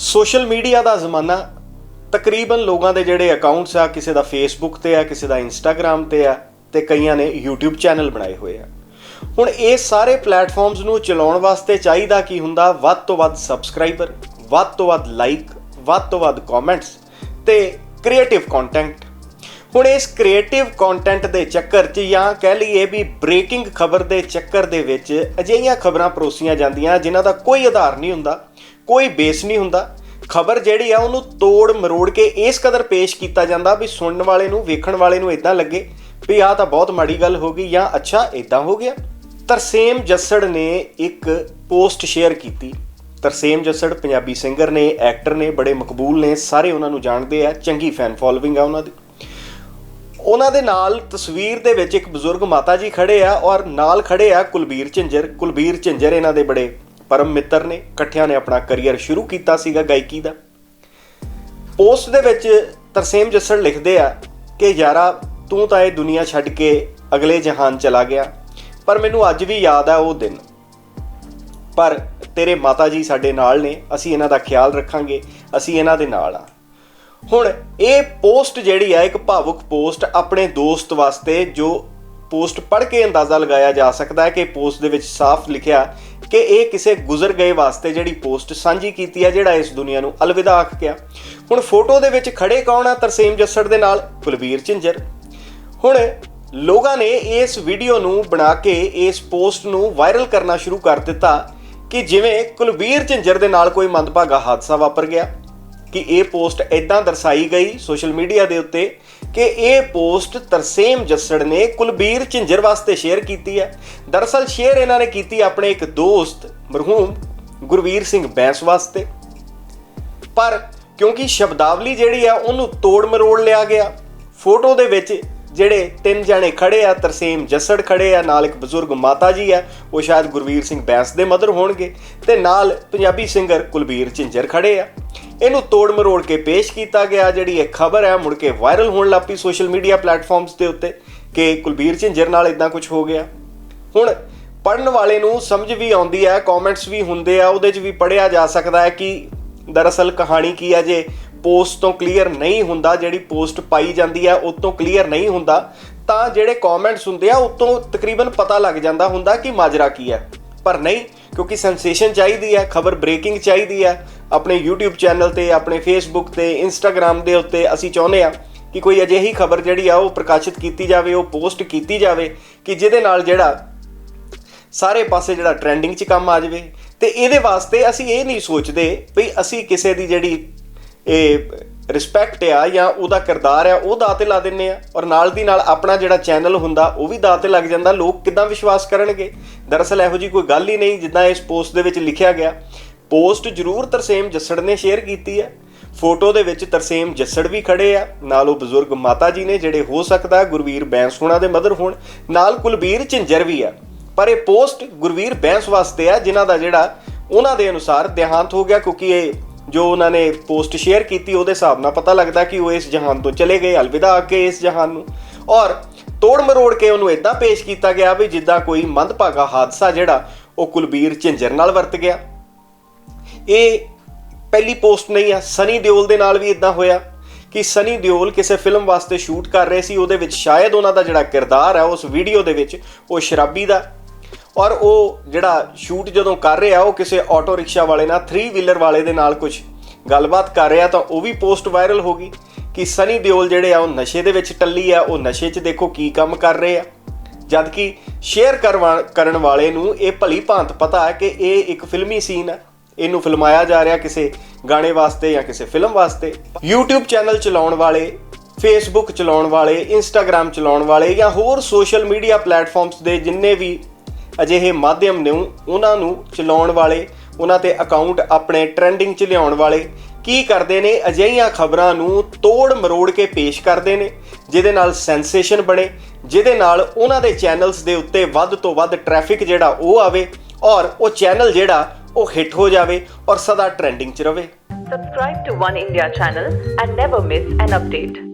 Social media ਦਾ ਜ਼ਮਾਨਾ ਤਕਰੀਬਨ ਲੋਕਾਂ ਦੇ ਜਿਹੜੇ ਅਕਾਊਂਟਸ ਆ, ਕਿਸੇ ਦਾ ਫੇਸਬੁੱਕ ਤੇ ਆ, ਕਿਸੇ ਦਾ ਇੰਸਟਾਗ੍ਰam ਤੇ ਆ ਤੇ ਕਈਆਂ ਨੇ YouTube ਚੈਨਲ ਬਣਾਏ ਹੋਏ ਆ। ਹੁਣ ਇਹ ਸਾਰੇ ਪਲੇਟਫਾਰਮਸ ਨੂੰ ਚਲਾਉਣ ਵਾਸਤੇ ਚਾਹੀਦਾ ਕੀ ਹੁੰਦਾ? ਵੱਧ ਤੋਂ ਵੱਧ ਸਬਸਕ੍ਰਾਈਬਰ ਵੱਧ ਤੋਂ ਵੱਧ ਲਾਈਕ ਵੱਧ ਤੋਂ ਵੱਧ ਕਮੈਂਟਸ ਤੇ ਕ੍ਰੀਏਟਿਵ ਕੰਟੈਂਟ ਹੁਣ ਇਸ ਕ੍ਰੀਏਟਿਵ ਕੰਟੈਂਟ ਦੇ ਚੱਕਰ 'ਚ ਜਾਂ ਕਹਿ ਲਈਏ ਵੀ ਬ੍ਰੇਕਿੰਗ ਖਬਰ ਦੇ ਚੱਕਰ ਦੇ ਵਿੱਚ ਅਜਿਹੀਆਂ ਖਬਰਾਂ ਪਰੋਸੀਆਂ ਜਾਂਦੀਆਂ ਜਿਨ੍ਹਾਂ ਦਾ ਕੋਈ ਆਧਾਰ ਨਹੀਂ ਹੁੰਦਾ। ਕੋਈ ਬੇਸ ਨਹੀਂ ਹੁੰਦਾ। ਖਬਰ ਜਿਹੜੀ ਆ, ਉਹਨੂੰ ਤੋੜ ਮਰੋੜ ਕੇ ਇਸ ਕਦਰ ਪੇਸ਼ ਕੀਤਾ ਜਾਂਦਾ ਵੀ ਸੁਣਨ ਵਾਲੇ ਨੂੰ, ਵੇਖਣ ਵਾਲੇ ਨੂੰ ਇਦਾਂ ਲੱਗੇ ਵੀ ਆਹ ਤਾਂ ਬਹੁਤ ਮਾੜੀ ਗੱਲ ਹੋ ਗਈ ਜਾਂ ਅੱਛਾ ਇਦਾਂ ਹੋ ਗਿਆ। ਤਰਸੇਮ ਜੱਸੜ ਨੇ ਇੱਕ ਪੋਸਟ ਸ਼ੇਅਰ ਕੀਤੀ। ਤਰਸੇਮ ਜੱਸੜ ਪੰਜਾਬੀ ਸਿੰਗਰ ਨੇ, ਐਕਟਰ ਨੇ, ਬੜੇ ਮਕਬੂਲ ਨੇ, ਸਾਰੇ ਉਹਨਾਂ ਨੂੰ ਜਾਣਦੇ ਆ, ਚੰਗੀ ਫੈਨ ਫੋਲੋਇੰਗ ਆ ਉਹਨਾਂ ਦੀ। ਉਹਨਾਂ ਦੇ ਨਾਲ ਤਸਵੀਰ ਦੇ ਵਿੱਚ ਇੱਕ ਬਜ਼ੁਰਗ ਮਾਤਾ ਜੀ ਖੜੇ ਆ ਔਰ ਨਾਲ ਖੜੇ ਆ ਕੁਲਬੀਰ ਝਿੰਜਰ। ਕੁਲਬੀਰ ਝਿੰਜਰ ਇਹਨਾਂ ਦੇ ਬੜੇ ਪਰਮ ਮਿੱਤਰ ਨੇ, ਇਕੱਠਿਆਂ ਨੇ ਆਪਣਾ ਕੈਰੀਅਰ ਸ਼ੁਰੂ ਕੀਤਾ ਸੀਗਾ ਗਾਇਕੀ ਦਾ। ਪੋਸਟ ਦੇ ਵਿੱਚ ਤਰਸੇਮ ਜੱਸੜ ਲਿਖਦੇ ਆ ਕਿ, ਯਾਰਾ, ਤੂੰ ਤਾਂ ਇਹ ਦੁਨੀਆ ਛੱਡ ਕੇ ਅਗਲੇ ਜਹਾਨ ਚਲਾ ਗਿਆ, ਪਰ ਮੈਨੂੰ ਅੱਜ ਵੀ ਯਾਦ ਆ ਉਹ ਦਿਨ। ਪਰ ਤੇਰੇ ਮਾਤਾ ਜੀ ਸਾਡੇ ਨਾਲ ਨੇ, ਅਸੀਂ ਇਹਨਾਂ ਦਾ ਖਿਆਲ ਰੱਖਾਂਗੇ, ਅਸੀਂ ਇਹਨਾਂ ਦੇ ਨਾਲ ਆ। ਹੁਣ ਇਹ ਪੋਸਟ ਜਿਹੜੀ ਆ, ਇੱਕ ਭਾਵੁਕ ਪੋਸਟ ਆਪਣੇ ਦੋਸਤ ਵਾਸਤੇ ਜੋ ਪੋਸਟ ਪੜ੍ਹ ਕੇ ਅੰਦਾਜ਼ਾ ਲਗਾਇਆ ਜਾ ਸਕਦਾ ਹੈ ਕਿ ਪੋਸਟ ਦੇ ਵਿੱਚ ਸਾਫ਼ ਲਿਖਿਆ ਕਿ ਇਹ ਕਿਸੇ ਗੁਜ਼ਰ ਗਏ ਵਾਸਤੇ ਜਿਹੜੀ ਪੋਸਟ ਸਾਂਝੀ ਕੀਤੀ ਹੈ ਜਿਹੜਾ ਇਸ ਦੁਨੀਆ ਨੂੰ ਅਲਵਿਦਾ ਆਖ ਗਿਆ। ਹੁਣ ਫੋਟੋ ਦੇ ਵਿੱਚ ਖੜੇ ਕੌਣ ਆ? ਤਰਸੇਮ ਜੱਸੜ ਦੇ ਨਾਲ ਕੁਲਵੀਰ ਝਿੰਜਰ। ਹੁਣ ਲੋਕਾਂ ਨੇ ਇਸ ਵੀਡੀਓ ਨੂੰ ਬਣਾ ਕੇ ਇਸ ਪੋਸਟ ਨੂੰ ਵਾਇਰਲ ਕਰਨਾ ਸ਼ੁਰੂ ਕਰ ਦਿੱਤਾ ਕਿ ਜਿਵੇਂ ਕੁਲਵੀਰ ਝਿੰਜਰ ਦੇ ਨਾਲ ਕੋਈ ਮੰਦਭਾਗਾ ਹਾਦਸਾ ਵਾਪਰ ਗਿਆ। ਕਿ ਇਹ ਪੋਸਟ ਇਦਾਂ ਦਰਸਾਈ ਗਈ ਸੋਸ਼ਲ ਮੀਡੀਆ ਦੇ ਉੱਤੇ ਕਿ ਇਹ ਪੋਸਟ ਤਰਸੇਮ ਜੱਸੜ ਨੇ ਕੁਲਬੀਰ ਝਿੰਜਰ ਵਾਸਤੇ ਸ਼ੇਅਰ ਕੀਤੀ ਹੈ। ਦਰਅਸਲ ਸ਼ੇਅਰ ਇਹਨਾਂ ਨੇ ਕੀਤੀ ਆਪਣੇ ਇੱਕ ਦੋਸਤ ਮਰਹੂਮ ਗੁਰਵੀਰ ਸਿੰਘ ਬੈਂਸ ਵਾਸਤੇ। ਪਰ ਕਿਉਂਕਿ ਸ਼ਬਦਾਵਲੀ ਜਿਹੜੀ ਆ ਉਹਨੂੰ ਤੋੜ ਮਰੋੜ ਲਿਆ ਗਿਆ। ਫੋਟੋ ਦੇ ਵਿੱਚ ਜਿਹੜੇ ਤਿੰਨ ਜਣੇ ਖੜੇ ਆ, ਤਰਸੇਮ ਜੱਸੜ ਖੜੇ ਆ, ਨਾਲ ਇੱਕ ਬਜ਼ੁਰਗ ਮਾਤਾ ਜੀ ਆ, ਉਹ ਸ਼ਾਇਦ ਗੁਰਵੀਰ ਸਿੰਘ ਬੈਂਸ ਦੇ ਮਦਰ ਹੋਣਗੇ ਤੇ ਨਾਲ ਪੰਜਾਬੀ ਸਿੰਗਰ ਕੁਲਬੀਰ ਝਿੰਜਰ ਖੜੇ ਆ। ਇਹਨੂੰ ਤੋੜ ਮਰੋੜ ਕੇ ਪੇਸ਼ ਕੀਤਾ ਗਿਆ, ਜਿਹੜੀ ਇਹ ਖਬਰ ਹੈ ਮੁੜ ਕੇ ਵਾਇਰਲ ਹੋਣ ਲੱਪੀ ਸੋਸ਼ਲ ਮੀਡੀਆ ਪਲੇਟਫਾਰਮਸ ਦੇ ਉੱਤੇ ਕਿ ਕੁਲਬੀਰ ਝਿੰਜਰ ਨਾਲ ਇਦਾਂ ਕੁਝ ਹੋ ਗਿਆ। ਹੁਣ ਪੜਨ ਵਾਲੇ ਨੂੰ ਸਮਝ ਵੀ ਆਉਂਦੀ ਹੈ ਕਮੈਂਟਸ ਵੀ ਹੁੰਦੇ ਆ, ਉਹਦੇ 'ਚ ਵੀ ਪੜਿਆ ਜਾ ਸਕਦਾ ਹੈ ਕਿ ਦਰਅਸਲ ਕਹਾਣੀ ਕੀ ਹੈ ਜੇ ਪੋਸਟ ਤੋਂ ਕਲੀਅਰ ਨਹੀਂ ਹੁੰਦਾ, ਜਿਹੜੀ ਪੋਸਟ ਪਾਈ ਜਾਂਦੀ ਹੈ, ਉਹ ਤੋਂ ਕਲੀਅਰ ਨਹੀਂ ਹੁੰਦਾ, ਤਾਂ ਜਿਹੜੇ ਕਮੈਂਟਸ ਹੁੰਦੇ ਆ ਉਤੋਂ ਤਕਰੀਬਨ ਪਤਾ ਲੱਗ ਜਾਂਦਾ ਹੁੰਦਾ ਕਿ ਮਾਜਰਾ ਕੀ ਹੈ। ਪਰ ਨਹੀਂ, ਕਿਉਂਕਿ ਸੈਂਸੇਸ਼ਨ ਚਾਹੀਦੀ ਹੈ, ਖਬਰ ਬ੍ਰੇਕਿੰਗ ਚਾਹੀਦੀ ਹੈ। ਆਪਣੇ YouTube ਚੈਨਲ ਤੇ, ਆਪਣੇ Facebook ਤੇ, Instagram ਦੇ ਉੱਤੇ ਅਸੀਂ ਚਾਹੁੰਦੇ ਆ ਕਿ ਕੋਈ ਅਜਿਹੀ ਖਬਰ ਜਿਹੜੀ ਆ, ਉਹ ਪ੍ਰਕਾਸ਼ਿਤ ਕੀਤੀ ਜਾਵੇ, ਉਹ ਪੋਸਟ ਕੀਤੀ ਜਾਵੇ ਕਿ ਜਿਹਦੇ ਨਾਲ ਜਿਹੜਾ ਸਾਰੇ ਪਾਸੇ ਜਿਹੜਾ ਟ੍ਰੈਂਡਿੰਗ 'ਚ ਕੰਮ ਆ ਜਾਵੇ। ਤੇ ਇਹਦੇ ਵਾਸਤੇ ਅਸੀਂ ਇਹ ਨਹੀਂ ਸੋਚਦੇ ਵੀ ਅਸੀਂ ਕਿਸੇ ਦੀ ਜਿਹੜੀ ਇਹ ਰਿਸਪੈਕਟ ਆ ਜਾਂ ਉਹਦਾ ਕਿਰਦਾਰ ਆ, ਉਹ ਦਾਅ ਤੇ ਲਾ ਦਿੰਨੇ ਆ। ਔਰ ਨਾਲ ਦੀ ਨਾਲ ਆਪਣਾ ਜਿਹੜਾ ਚੈਨਲ ਹੁੰਦਾ, ਉਹ ਵੀ ਦਾਅ ਤੇ ਲੱਗ ਜਾਂਦਾ। ਲੋਕ ਕਿਦਾਂ ਵਿਸ਼ਵਾਸ ਕਰਨਗੇ? ਦਰਅਸਲ ਇਹੋ ਜੀ ਕੋਈ ਗੱਲ ਹੀ ਨਹੀਂ, ਜਿੱਦਾਂ ਇਸ ਪੋਸਟ ਦੇ ਵਿੱਚ ਲਿਖਿਆ ਗਿਆ। ਪੋਸਟ ਜ਼ਰੂਰ ਤਰਸੇਮ ਜੱਸੜ ਨੇ ਸ਼ੇਅਰ ਕੀਤੀ ਹੈ। ਫੋਟੋ ਦੇ ਵਿੱਚ ਤਰਸੇਮ ਜੱਸੜ ਵੀ ਖੜੇ ਆ। ਨਾਲ ਉਹ ਬਜ਼ੁਰਗ ਮਾਤਾ ਜੀ ਨੇ, ਜਿਹੜੇ ਹੋ ਸਕਦਾ ਗੁਰਵੀਰ ਬੈਂਸ ਹੋਣਾ ਦੇ ਮਦਰ ਹੋਣ। ਨਾਲ ਕੁਲਬੀਰ ਝਿੰਜਰ ਵੀ ਆ। ਪਰ ਇਹ ਪੋਸਟ ਗੁਰਵੀਰ ਬੈਂਸ ਵਾਸਤੇ ਆ, ਜਿਨ੍ਹਾਂ ਦਾ ਜਿਹੜਾ ਉਹਨਾਂ ਦੇ ਅਨੁਸਾਰ ਦੇਹਾਂਤ ਹੋ ਗਿਆ, ਕਿਉਂਕਿ ਇਹ ਜੋ ਉਹਨਾਂ ਨੇ ਪੋਸਟ ਸ਼ੇਅਰ ਕੀਤੀ, ਉਹਦੇ ਹਿਸਾਬ ਨਾਲ ਪਤਾ ਲੱਗਦਾ ਕਿ ਉਹ ਇਸ ਜਹਾਨ ਤੋਂ ਚਲੇ ਗਏ, ਅਲਵਿਦਾ ਆ ਕੇ ਇਸ ਜਹਾਨ ਨੂੰ। ਔਰ ਤੋੜ ਮਰੋੜ ਕੇ ਉਹਨੂੰ ਇਦਾਂ ਪੇਸ਼ ਕੀਤਾ ਗਿਆ ਵੀ ਜਿੱਦਾਂ ਕੋਈ ਮੰਦਭਾਗਾ ਹਾਦਸਾ ਜਿਹੜਾ ਉਹ ਕੁਲਬੀਰ ਝਿੰਜਰ ਨਾਲ ਵਰਤ ਗਿਆ। ਇਹ ਪਹਿਲੀ ਪੋਸਟ ਨਹੀਂ ਆ, ਸਨੀ ਦਿਓਲ ਦੇ ਨਾਲ ਵੀ ਇਦਾਂ ਹੋਇਆ ਕਿ ਸਨੀ ਦਿਓਲ ਕਿਸੇ ਫਿਲਮ ਵਾਸਤੇ ਸ਼ੂਟ ਕਰ ਰਹੇ ਸੀ, ਉਹਦੇ ਵਿੱਚ ਸ਼ਾਇਦ ਉਹਨਾਂ ਦਾ ਜਿਹੜਾ ਕਿਰਦਾਰ ਹੈ ਉਸ ਵੀਡੀਓ ਦੇ ਵਿੱਚ ਉਹ ਸ਼ਰਾਬੀ ਦਾ ਔਰ ਉਹ ਜਿਹੜਾ ਸ਼ੂਟ ਜਦੋਂ ਕਰ ਰਿਹਾ, ਉਹ ਕਿਸੇ ਆਟੋ ਰਿਕਸ਼ਾ ਵਾਲੇ ਨਾਲ 3 ਵੀਲਰ ਵਾਲੇ ਦੇ ਨਾਲ ਕੁਝ ਗੱਲਬਾਤ ਕਰ ਰਿਹਾ, ਤਾਂ ਉਹ ਵੀ ਪੋਸਟ ਵਾਇਰਲ ਹੋ ਗਈ ਕਿ ਸਨੀ ਦਿਓਲ ਜਿਹੜੇ ਆ, ਉਹ ਨਸ਼ੇ ਦੇ ਵਿੱਚ ਟੱਲੀ ਆ, ਉਹ ਨਸ਼ੇ 'ਚ ਦੇਖੋ ਕੀ ਕੰਮ ਕਰ ਰਹੇ ਆ। ਜਦ ਕਿ ਸ਼ੇਅਰ ਕਰਨ ਵਾਲੇ ਨੂੰ ਇਹ ਭਲੀ ਭਾਂਤ ਪਤਾ ਹੈ ਕਿ ਇਹ ਇੱਕ ਫਿਲਮੀ ਸੀਨ ਹੈ ਇਹਨੂੰ ਫਿਲਮਾਇਆ ਜਾ ਰਿਹਾ ਕਿਸੇ ਗਾਣੇ ਵਾਸਤੇ ਜਾਂ ਕਿਸੇ ਫਿਲਮ ਵਾਸਤੇ। YouTube ਚੈਨਲ ਚਲਾਉਣ ਵਾਲੇ, Facebook ਚਲਾਉਣ ਵਾਲੇ, Instagram ਚਲਾਉਣ ਵਾਲੇ ਜਾਂ ਹੋਰ ਸੋਸ਼ਲ ਮੀਡੀਆ ਪਲੇਟਫਾਰਮਸ ਦੇ ਜਿੰਨੇ ਵੀ ਅਜਿਹੇ ਮਾਧਿਅਮ ਨੂੰ ਉਹਨਾਂ ਨੂੰ ਚਲਾਉਣ ਵਾਲੇ, ਉਹਨਾਂ ਤੇ ਅਕਾਊਂਟ ਆਪਣੇ ਟ੍ਰੈਂਡਿੰਗ 'ਚ ਲਿਆਉਣ ਵਾਲੇ, ਕੀ ਕਰਦੇ ਨੇ ਅਜਿਹੀਆਂ ਖਬਰਾਂ ਨੂੰ ਤੋੜ ਮਰੋੜ ਕੇ ਪੇਸ਼ ਕਰਦੇ ਨੇ, ਜਿਹਦੇ ਨਾਲ ਸੈਂਸੇਸ਼ਨ ਬਣੇ, ਜਿਹਦੇ ਨਾਲ ਉਹਨਾਂ ਦੇ ਚੈਨਲਸ ਦੇ ਉੱਤੇ ਵੱਧ ਤੋਂ ਵੱਧ ਟ੍ਰੈਫਿਕ ਜਿਹੜਾ ਉਹ ਆਵੇ ਔਰ ਉਹ ਚੈਨਲ ਜਿਹੜਾ ਉਹ ਹਿੱਟ ਹੋ ਜਾਵੇ ਔਰ ਸਦਾ ਟ੍ਰੈਂਡਿੰਗ 'ਚ ਰਵੇ subscribe to One India channel and never miss an update.